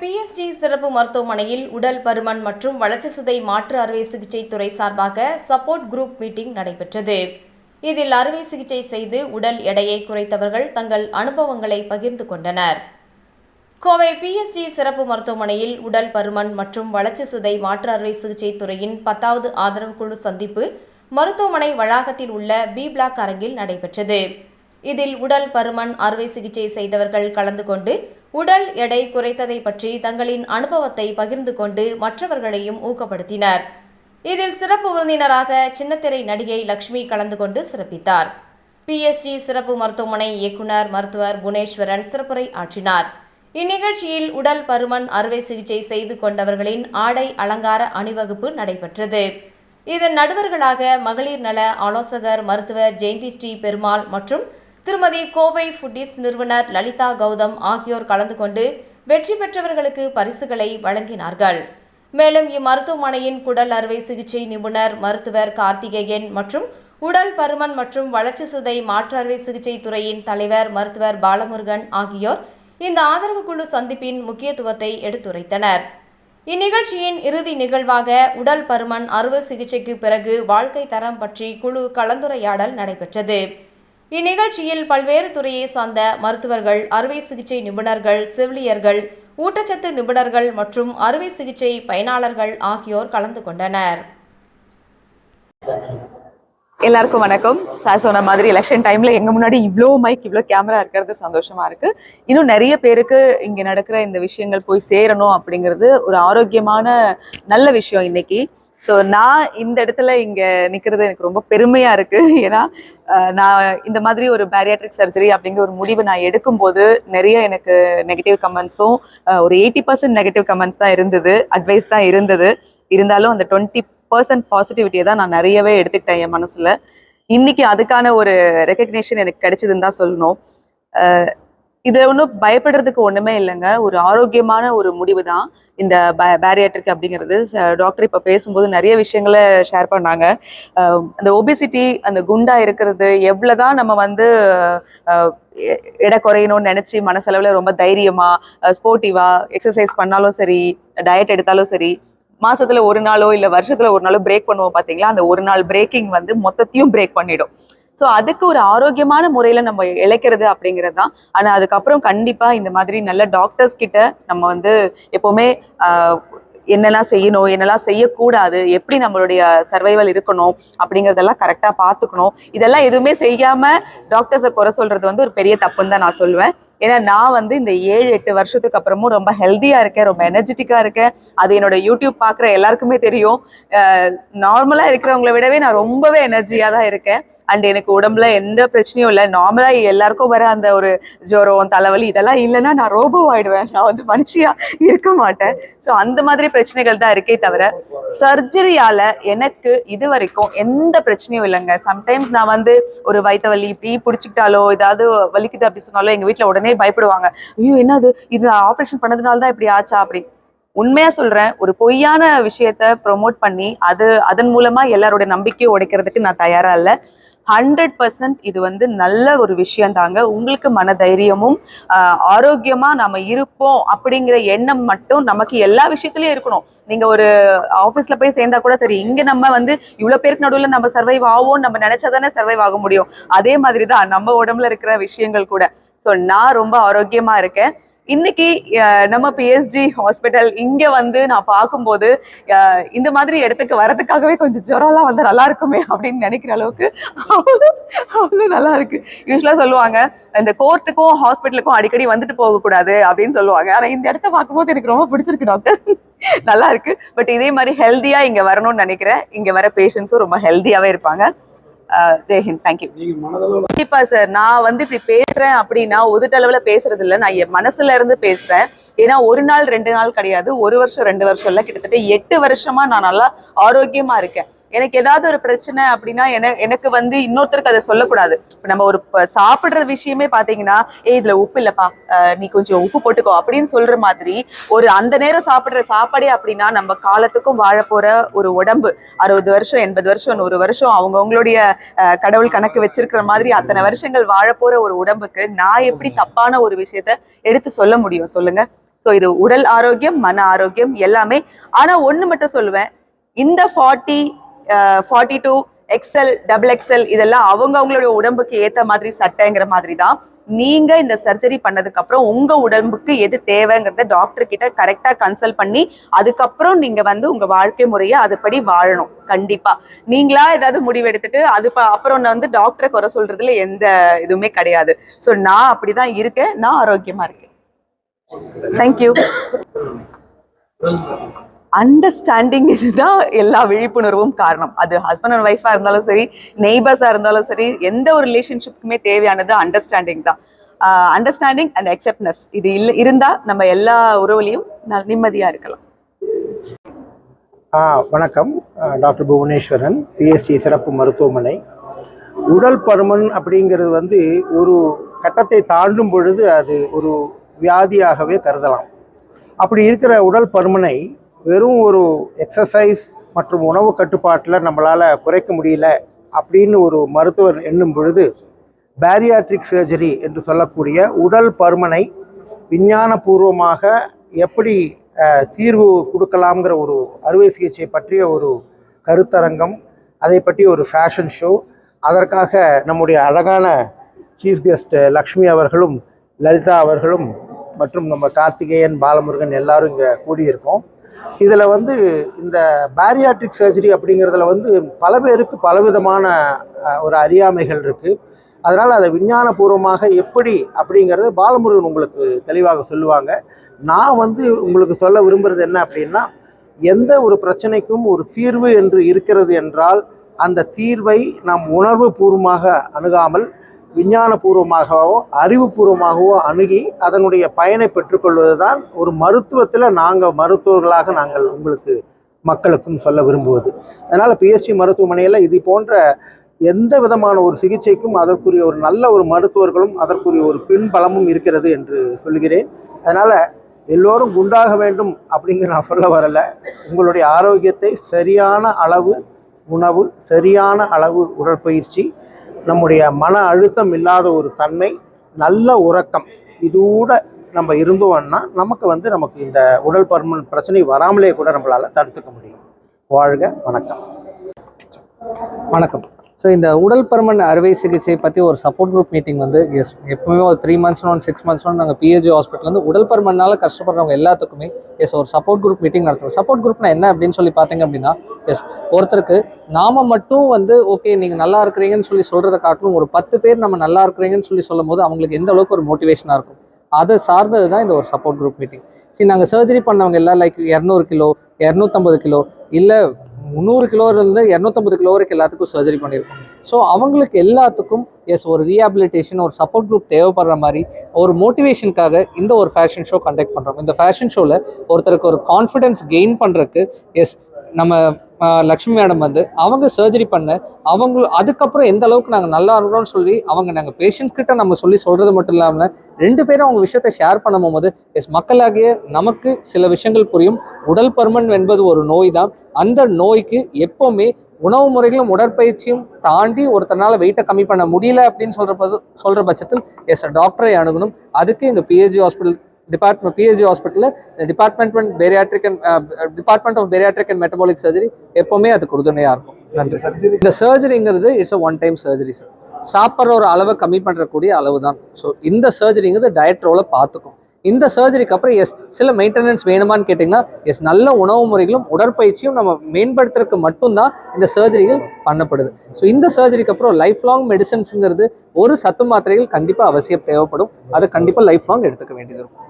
BST சிறப்பு மருத்துவமனையில் உடல் பருமன் மற்றும் வளர்ச்சி சிதை மாற்று அறுவை சிகிச்சை துறை சார்பாக சப்போர்ட் குரூப் மீட்டிங் நடைபெற்றது. இதில் அறுவை சிகிச்சை செய்து உடல் எடையை குறைத்தவர்கள் தங்கள் அனுபவங்களை பகிர்ந்து கொண்டனர். கோவை பிஎஸ்டி சிறப்பு மருத்துவமனையில் உடல் பருமன் மற்றும் வளர்ச்சி சிதை மாற்று அறுவை சிகிச்சை துறையின் பத்தாவது ஆதரவு குழு சந்திப்பு மருத்துவமனை வளாகத்தில் உள்ள பி பிளாக் அரங்கில் நடைபெற்றது. இதில் உடல் பருமன் அறுவை சிகிச்சை செய்தவர்கள் கலந்து கொண்டு உடல் எடை குறைத்ததை பற்றி தங்களின் அனுபவத்தை பகிர்ந்து கொண்டு மற்றவர்களையும் ஊக்கப்படுத்தினர். இதில் சிறப்பு விருந்தினராக சின்னத்திரை நடிகை லக்ஷ்மி கலந்து கொண்டு சிறப்பித்தார். பிஎஸ்டி சிறப்பு மருத்துவமனை இயக்குனர் மருத்துவர் புவனேஸ்வரன் சிறப்புரை ஆற்றினார். இந்நிகழ்ச்சியில் உடல் பருமன் அறுவை சிகிச்சை செய்து கொண்டவர்களின் ஆடை அலங்கார அணிவகுப்பு நடைபெற்றது. இதன் நடுவர்களாக மகளிர் நல ஆலோசகர் மருத்துவர் ஜெயந்தி ஸ்ரீ பெருமாள் மற்றும் திருமதி கோவை ஃபுட்டிஸ் நிறுவனர் லலிதா கௌதம் ஆகியோர் கலந்து கொண்டு வெற்றி பெற்றவர்களுக்கு பரிசுகளை வழங்கினார்கள். மேலும் இம்மருத்துவமனையின் குடல் அறுவை சிகிச்சை நிபுணர் மருத்துவர் கார்த்திகேயன் மற்றும் உடல் பருமன் மற்றும் வளர்ச்சி சிதை மாற்று அறுவை சிகிச்சை துறையின் தலைவர் மருத்துவர் பாலமுருகன் ஆகியோர் இந்த ஆதரவு குழு சந்திப்பின் முக்கியத்துவத்தை எடுத்துரைத்தனர். இந்நிகழ்ச்சியின் இறுதி நிகழ்வாக உடல் பருமன் அறுவை சிகிச்சைக்கு பிறகு வாழ்க்கை தரம் பற்றி குழு கலந்துரையாடல் நடைபெற்றது. இந்நிகழ்ச்சியில் பல்வேறு துறையை சார்ந்த மருத்துவர்கள் அறுவை சிகிச்சை நிபுணர்கள் செவிலியர்கள் ஊட்டச்சத்து நிபுணர்கள் மற்றும் அறுவை சிகிச்சை பயனாளர்கள் ஆகியோர் கலந்து கொண்டனர். எல்லாருக்கும் வணக்கம். சார் சொன்ன மாதிரி எலெக்ஷன் டைம்ல எங்க முன்னாடி இவ்வளோ மைக் இவ்வளோ கேமரா இருக்கிறது சந்தோஷமா இருக்கு. இன்னும் நிறைய பேருக்கு இங்க நடக்கிற இந்த விஷயங்கள் போய் சேரணும் அப்படிங்கிறது ஒரு ஆரோக்கியமான நல்ல விஷயம் இன்னைக்கு. ஸோ நான் இந்த இடத்துல இங்கே நிற்கிறது எனக்கு ரொம்ப பெருமையாக இருக்குது ஏன்னா நான் இந்த மாதிரி ஒரு பேரியாட்ரிக் சர்ஜரி அப்படிங்கிற ஒரு முடிவு நான் எடுக்கும்போது நிறைய எனக்கு நெகட்டிவ் கமெண்ட்ஸும் ஒரு எயிட்டி பர்சன்ட் நெகட்டிவ் கமெண்ட்ஸ் தான் இருந்தது அட்வைஸ் தான் இருந்தது. இருந்தாலும் அந்த டுவெண்ட்டி பர்சன்ட் பாசிட்டிவிட்டியை தான் நான் நிறையவே எடுத்துக்கிட்டேன் என் மனசில். இன்றைக்கி அதுக்கான ஒரு ரெக்கக்னேஷன் எனக்கு கிடைச்சதுன்னு தான் சொல்லணும். இதுல ஒன்றும் பயப்படுறதுக்கு ஒண்ணுமே இல்லைங்க. ஒரு ஆரோக்கியமான ஒரு முடிவு தான் இந்த பேரியாட்ரிக் அப்படிங்கிறது. டாக்டர் இப்போ பேசும்போது நிறைய விஷயங்களை ஷேர் பண்ணாங்க. அஹ் அந்த ஒபிசிட்டி அந்த குண்டா இருக்கிறது எவ்வளவுதான் நம்ம வந்து எடை குறையணும்னு நினைச்சு மனசளவுல ரொம்ப தைரியமா ஸ்போர்ட்டிவா எக்ஸசைஸ் பண்ணாலும் சரி டயட் எடுத்தாலும் சரி மாசத்துல ஒரு நாளோ இல்ல வருஷத்துல ஒரு நாளோ பிரேக் பண்ணுவோம் பாத்தீங்களா? அந்த ஒரு நாள் பிரேக்கிங் வந்து மொத்தத்தையும் பிரேக் பண்ணிடும். ஸோ அதுக்கு ஒரு ஆரோக்கியமான முறையில் நம்ம இழைக்கிறது அப்படிங்கிறது தான். ஆனால் அதுக்கப்புறம் கண்டிப்பாக இந்த மாதிரி நல்ல டாக்டர்ஸ் கிட்ட நம்ம வந்து எப்போவுமே என்னெல்லாம் செய்யணும் என்னெல்லாம் செய்யக்கூடாது எப்படி நம்மளுடைய சர்வைவல் இருக்கணும் அப்படிங்கிறதெல்லாம் கரெக்டாக பார்த்துக்கணும். இதெல்லாம் எதுவுமே செய்யாமல் டாக்டர்ஸை குறை சொல்கிறது வந்து ஒரு பெரிய தப்புன்னு தான் நான் சொல்லுவேன். ஏன்னா நான் வந்து இந்த ஏழு எட்டு வருஷத்துக்கு அப்புறமும் ரொம்ப ஹெல்த்தியாக இருக்கேன் ரொம்ப எனர்ஜெட்டிக்காக இருக்கேன். அது என்னோட யூடியூப் பார்க்குற எல்லாருக்குமே தெரியும். நார்மலாக இருக்கிறவங்கள விடவே நான் ரொம்பவே எனர்ஜியாக தான் இருக்கேன். அண்ட் எனக்கு உடம்புல எந்த பிரச்சனையும் இல்லை. நார்மலா எல்லாருக்கும் வர அந்த ஒரு ஜுரம் தலைவலி இதெல்லாம் இல்லைன்னா நான் ரோபோ ஆயிடுவேன். நான் வந்து மனுஷியா இருக்க மாட்டேன். ஸோ அந்த மாதிரி பிரச்சனைகள் தான் இருக்கே தவிர சர்ஜரியால எனக்கு இது வரைக்கும் எந்த பிரச்சனையும் இல்லைங்க. சம்டைம்ஸ் நான் வந்து ஒரு வயிற்று வலி இப்படி பிடிச்சிக்கிட்டாலோ ஏதாவது வலிக்குது அப்படி சொன்னாலோ எங்க வீட்டில் உடனே பயப்படுவாங்க. ஐயோ என்னது? இது ஆப்ரேஷன் பண்ணதுனால தான் இப்படி ஆச்சா? அப்படி. உண்மையா சொல்றேன் ஒரு பொய்யான விஷயத்த ப்ரொமோட் பண்ணி அது அதன் மூலமா எல்லாரோட நம்பிக்கையை உடைக்கிறதுக்கு நான் தயாரா இல்லை. ஹண்ட்ரட் பர்சன்ட் இது வந்து நல்ல ஒரு விஷயம் தாங்க. உங்களுக்கு மன தைரியமும் ஆரோக்கியமாக ஆரோக்கியமா இருப்போம் அப்படிங்கிற எண்ணம் மட்டும் நமக்கு எல்லா விஷயத்துலயும் இருக்கணும். நீங்க ஒரு ஆபீஸ்ல போய் சேர்ந்தா கூட சரி இங்க நம்ம வந்து இவ்வளவு பேருக்கு நடுவில் நம்ம சர்வைவ் ஆவோம் நம்ம நினைச்சாதானே சர்வைவ் ஆக முடியும். அதே மாதிரி தான் நம்ம உடம்புல இருக்கிற விஷயங்கள் கூட. ஸோ நான் ரொம்ப ஆரோக்கியமா இருக்கேன். இன்னைக்கு நம்ம பிஎஸ்ஜி ஹாஸ்பிட்டல் இங்க வந்து நான் பார்க்கும்போது இந்த மாதிரி இடத்துக்கு வரதுக்காகவே கொஞ்சம் ஜுரம்லாம் வந்து நல்லா இருக்குமே அப்படின்னு நினைக்கிற அளவுக்கு அவ்வளோ அவ்வளோ நல்லா இருக்கு. யூஸ்வலா சொல்லுவாங்க இந்த கோர்ட்டுக்கும் ஹாஸ்பிட்டலுக்கும் அடிக்கடி வந்துட்டு போகக்கூடாது அப்படின்னு சொல்லுவாங்க. ஆனா இந்த இடத்த பார்க்கும்போது எனக்கு ரொம்ப பிடிச்சிருக்கு டாக்டர் நல்லா இருக்கு. பட் இதே மாதிரி ஹெல்த்தியா இங்க வரணும்னு நினைக்கிறேன். இங்க வர பேஷண்ட்ஸும் ரொம்ப ஹெல்த்தியாவே இருப்பாங்க. ஜெய்ஹிந்த் தேங்க்யூ கண்டிப்பா சார் நான் வந்து இப்படி பேசுறேன் அப்படின்னா ஒதுட்டளவுல பேசுறது இல்ல நான் என் மனசுல இருந்து பேசுறேன். ஏன்னா ஒரு நாள் ரெண்டு நாள் கிடையாது. ஒரு வருஷம் ரெண்டு வருஷம் இல்ல. கிட்டத்தட்ட எட்டு வருஷமா நான் நல்லா ஆரோக்கியமா இருக்கேன். எனக்கு ஏதாவது ஒரு பிரச்சனை அப்படின்னா என எனக்கு வந்து இன்னொருத்தருக்கு அதை சொல்லக்கூடாது. நம்ம ஒரு சாப்பிடுற விஷயமே பாத்தீங்கன்னா ஏய் இதுல உப்பு இல்லப்பா. நீ கொஞ்சம் உப்பு போட்டுக்கோ. அப்படின்னு சொல்ற மாதிரி ஒரு அந்த நேரம் சாப்பிடுற சாப்பாடே அப்படின்னா நம்ம காலத்துக்கும் வாழ போற ஒரு உடம்பு. அறுபது வருஷம் எண்பது வருஷம் நூறு வருஷம் அவங்கவுங்களுடைய கடவுள் கணக்கு வச்சிருக்கிற மாதிரி அத்தனை வருஷங்கள் வாழ போற ஒரு உடம்புக்கு நான் எப்படி தப்பான ஒரு விஷயத்த எடுத்து சொல்ல முடியும்? சொல்லுங்க. ஸோ இது உடல் ஆரோக்கியம் மன ஆரோக்கியம் எல்லாமே. ஆனா ஒண்ணு மட்டும் சொல்லுவேன். இந்த forty forty two XL double XL இதெல்லாம் அவங்க அவங்களுடைய உடம்புக்கு ஏற்ற மாதிரி சட்டைங்கிற மாதிரி தான். நீங்க இந்த சர்ஜரி பண்ணதுக்கு அப்புறம் உங்க உடம்புக்கு எது தேவைங்கிறத டாக்டர் கிட்ட கரெக்டா கன்சல்ட் பண்ணி அதுக்கப்புறம் நீங்க வந்து உங்க வாழ்க்கை முறையை அதுபடி வாழணும். கண்டிப்பா. நீங்களா ஏதாவது முடிவெடுத்துட்டு அது அப்புறம் நான் வந்து டாக்டரை குறை சொல்றதுல எந்த இதுவுமே கிடையாது. ஸோ நான் அப்படிதான் இருக்கேன். நான் ஆரோக்கியமா இருக்கேன். தேங்க்யூ அண்டர்ஸ்டாண்டிங் இதுதான் எல்லா விழிப்புணர்வும் காரணம். அது ஹஸ்பண்ட் அண்ட் ஒய்ஃபாக இருந்தாலும் சரி நெய்பர்ஸாக இருந்தாலும் சரி எந்த ஒரு ரிலேஷன்ஷிப்புக்குமே தேவையானது அண்டர்ஸ்டாண்டிங் தான். அண்டர்ஸ்டாண்டிங் அண்ட் அக்செப்ட்னஸ் இது இல்லை இருந்தால் நம்ம எல்லா உறவுலையும் ந- இருக்கலாம். ஆ வணக்கம். டாக்டர் புவனேஸ்வரன் பிஎஸ்டி சிறப்பு மருத்துவமனை. உடல் பருமன் அப்படிங்கிறது வந்து ஒரு கட்டத்தை தாண்டும் பொழுது அது ஒரு வியாதியாகவே கருதலாம். அப்படி இருக்கிற உடல் பருமனை வெறும் ஒரு எக்ஸசைஸ் மற்றும் உணவு கட்டுப்பாட்டில் நம்மளால் குறைக்க முடியல அப்படின்னு ஒரு மருத்துவர் எண்ணும் பொழுது பேரியாட்ரிக் சர்ஜரி என்று சொல்லக்கூடிய உடல் பருமனை விஞ்ஞானபூர்வமாக எப்படி தீர்வு கொடுக்கலாம்ங்கிற ஒரு அறுவை சிகிச்சை பற்றிய ஒரு கருத்தரங்கம் அதை பற்றி ஒரு ஃபேஷன் ஷோ அதற்காக நம்முடைய அழகான சீஃப் கெஸ்ட் லக்ஷ்மி அவர்களும் லலிதா அவர்களும் மற்றும் நம்ம கார்த்திகேயன் பாலமுருகன் எல்லாரும் இங்கே கூடியிருக்கோம். இதில் வந்து இந்த பேரியாட்ரிக் சர்ஜரி அப்படிங்கிறதுல வந்து பல பேருக்கு பலவிதமான ஒரு அறியாமைகள் இருக்குது அதனால் அதை விஞ்ஞானபூர்வமாக எப்படி அப்படிங்கிறத பாலமுருகன் உங்களுக்கு தெளிவாக சொல்லுவாங்க. நான் வந்து உங்களுக்கு சொல்ல விரும்புகிறது என்ன அப்படின்னா எந்த ஒரு பிரச்சனைக்கும் ஒரு தீர்வு என்று இருக்கிறது என்றால் அந்த தீர்வை நாம் உணர்வு பூர்வமாக அணுகாமல் விஞ்ஞானபூர்வமாகவோ அறிவுபூர்வமாகவோ அணுகி அதனுடைய பயனை பெற்றுக்கொள்வது தான் ஒரு மருத்துவத்தில் நாங்கள் மருத்துவர்களாக நாங்கள் உங்களுக்கு மக்களுக்கும் சொல்ல விரும்புவது. அதனால் பிஎஸ்சி மருத்துவமனையில் இது போன்ற எந்த விதமான ஒரு சிகிச்சைக்கும் அதற்குரிய ஒரு நல்ல ஒரு மருத்துவர்களும் அதற்குரிய ஒரு பின்பலமும் இருக்கிறது என்று சொல்கிறேன். அதனால் எல்லோரும் குண்டாக வேண்டும் அப்படிங்கிற நான் சொல்ல வரலை. உங்களுடைய ஆரோக்கியத்தை சரியான அளவு உணவு சரியான அளவு உடற்பயிற்சி நம்முடைய மன அழுத்தம் இல்லாத ஒரு தன்மை நல்ல உறக்கம் இதோட நம்ம இருந்தோம்னா நமக்கு வந்து நமக்கு இந்த உடல் பருமன் பிரச்சனை வராமலே கூட நம்மளால் தடுத்துக்க முடியும். வாழ்க வணக்கம். வணக்கம். ஸோ இந்த உடல் பருமன் அறுவை சிகிச்சை பற்றி ஒரு சப்போர்ட் குரூப் மீட்டிங் வந்து எஸ் எப்பவுமே ஒரு three months one six months one நாங்கள் பிஹெச்சி ஹாஸ்பிட்டலேருந்து உடல் பருமனால கஷ்டப்படுறவங்க எல்லாத்துக்குமே எஸ் ஒரு சப்போர்ட் குரூப் மீட்டிங் நடத்துவோம் சப்போர்ட் குரூப்னா என்ன அப்படின்னு சொல்லி பார்த்தீங்க அப்படின்னா எஸ் ஒருத்தருக்கு நாம மட்டும் வந்து ஓகே நீங்கள் நல்லா இருக்கிறீங்கன்னு சொல்லி சொல்கிறத காட்டிலும் ஒரு பத்து பேர் நம்ம நல்லா இருக்கிறீங்கன்னு சொல்லி சொல்லும் போது அவங்களுக்கு எந்த அளவுக்கு ஒரு மோட்டிவேஷனாக இருக்கும். அதை சார்ந்தது தான் இந்த ஒரு சப்போர்ட் குரூப் மீட்டிங் சரி நாங்கள் சர்ஜரி பண்ணவங்க எல்லாம் லைக் இரநூறு கிலோ இரநூத்தம்பது கிலோ இல்லை முந்நூறு கிலோலேருந்து இரநூத்தம்பது கிலோ வரைக்கும் எல்லாத்துக்கும் சர்ஜரி பண்ணியிருக்கோம். ஸோ அவங்களுக்கு எல்லாத்துக்கும் எஸ் ஒரு ரீஹாபிலிட்டேஷன் ஒரு சப்போர்ட் குரூப் தேவைப்படுற மாதிரி ஒரு மோட்டிவேஷனுக்காக இந்த ஒரு ஃபேஷன் ஷோ கண்டக்ட் பண்ணுறோம் இந்த ஃபேஷன் ஷோவில் ஒருத்தருக்கு ஒரு கான்ஃபிடென்ஸ் கெயின் பண்ணுறதுக்கு எஸ் நம்ம லக்ஷ்மி மேடம் வந்து அவங்க சர்ஜரி பண்ண அவங்க அதுக்கப்புறம் எந்த அளவுக்கு நாங்கள் நல்லா இருக்கிறோம்னு சொல்லி அவங்க நாங்கள் பேஷண்ட்ஸ் கிட்ட நம்ம சொல்லி சொல்கிறது மட்டும் இல்லாமல் ரெண்டு பேரும் அவங்க விஷயத்தை ஷேர் பண்ணும் போது எஸ் மக்களாகிய நமக்கு சில விஷயங்கள் புரியும். உடல் பருமன் என்பது ஒரு நோய் தான். அந்த நோய்க்கு எப்போவுமே உணவு முறைகளும் உடற்பயிற்சியும் தாண்டி ஒருத்தனால வெயிட்டை கம்மி பண்ண முடியல அப்படின்னு சொல்கிற சொல்கிற பட்சத்தில் எஸ் டாக்டரை அணுகணும். அதுக்கு இந்த பிஹெச்சி ஹாஸ்பிட்டல் டிபார்ட்மெண்ட் பிஹெச்சி ஹாஸ்பிட்டலில் department bariatric and department of bariatric and metabolic surgery எப்போவுமே அதுக்கு உறுதுணையாக இருக்கும். நன்றி. இந்த சர்ஜரிங்கிறது it's uh one time surgery sir சாப்பிட்ற ஒரு அளவை கம்மி பண்ணுறக்கூடிய அளவு தான் ஸோ இந்த சர்ஜரிங்கிறது டயட் ரோலை பார்த்துக்கும். இந்த சர்ஜரிக்கு அப்புறம் எஸ் சில மெயின்டெனன்ஸ் வேணுமான்னு கேட்டிங்கன்னா எஸ் நல்ல உணவு முறைகளும் உடற்பயிற்சியும் நம்ம மேம்படுத்துறதுக்கு மட்டும்தான் இந்த சர்ஜரிகள் பண்ணப்படுது. ஸோ இந்த சர்ஜரிக்கு அப்புறம் லைஃப் லாங் மெடிசன்ஸுங்கிறது ஒரு சத்து மாத்திரைகள் கண்டிப்பாக அவசியம் தேவைப்படும். அதை கண்டிப்பாக லைஃப் லாங் எடுத்துக்க வேண்டியது இருக்கும்.